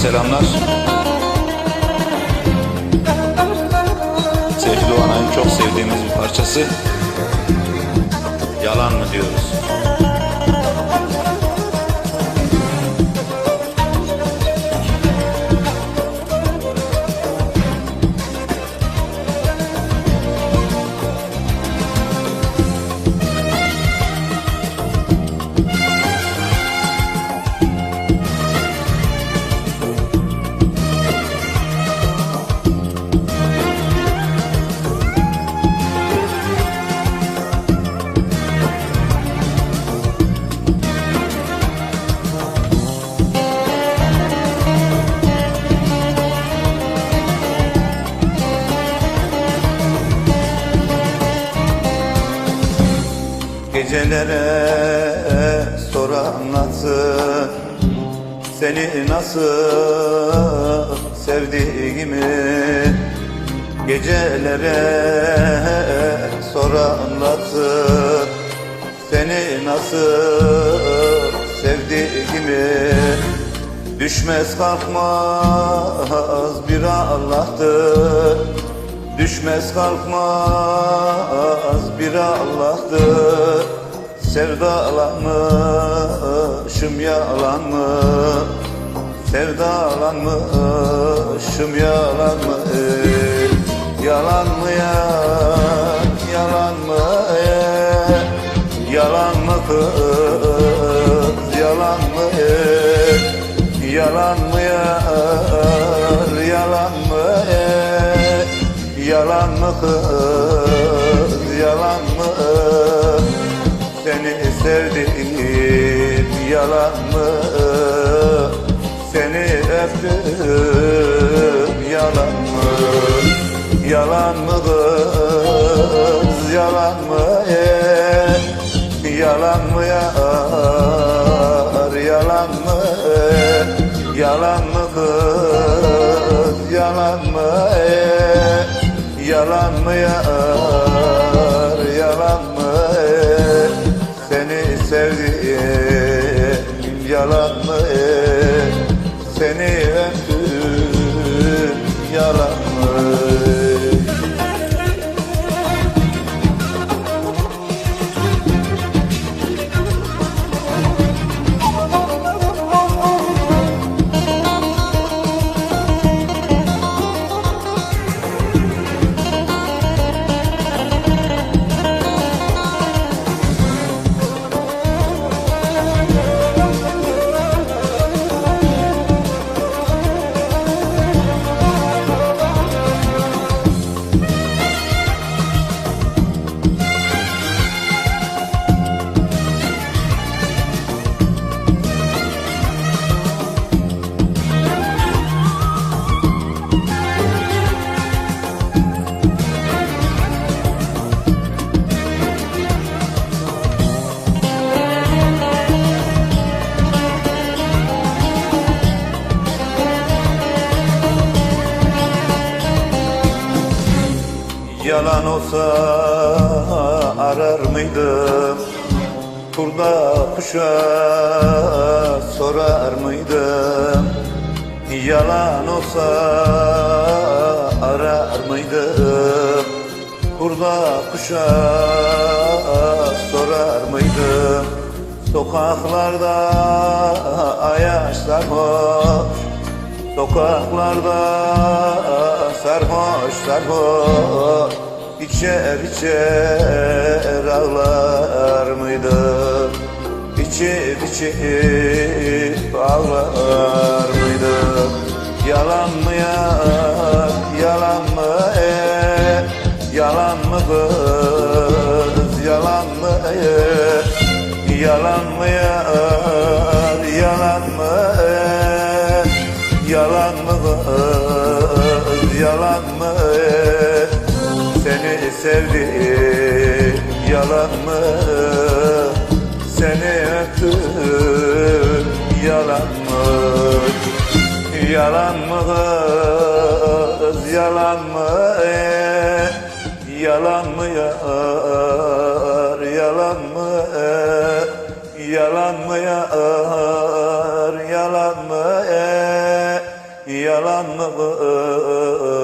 selamlar. Seyfi Doğanay'ın çok sevdiğimiz bir parçası. Yalan mı diyoruz? Gecelere sor anlatsın. Seni nasıl sevdiğimi Gecelere sor anlatsın. Seni nasıl sevdiğimi Düşmez kalkmaz bir Allah'tır Düşmez kalkmaz bir Allah'tır. Sevdalanmışım yalan mı Sevdalanmışım yalan mı Yalan mı ya yalan mı Yalan mı kız yalan mı Yalan mı ya yalan Yalan mı kız yalan mı? Seni sevdim yalan mı? Seni öptüm yalan mı? Yalan mı kız yalan mı? Yalan mı yar Yalan mı yar Yalan olsa arar mıydım? Kurda kuşa sorar mıydım? Yalan olsa arar mıydım? Kurda kuşa sorar mıydım? Sokaklarda ayaş sarhoş Sokaklarda sarhoş sarhoş İçer içer ağlar mıydım İçip içip ağlar mıydım Yalan mı ya yalan mı e Yalan mı kız yalan mı e Yalan mı ya yalan mı sevdim yalan mı? Seni öptüm yalan mı? Yalan mı kız yalan mı? Yalan mı yar yalan mı? Yalan mı yar yalan mı? Yalanlığı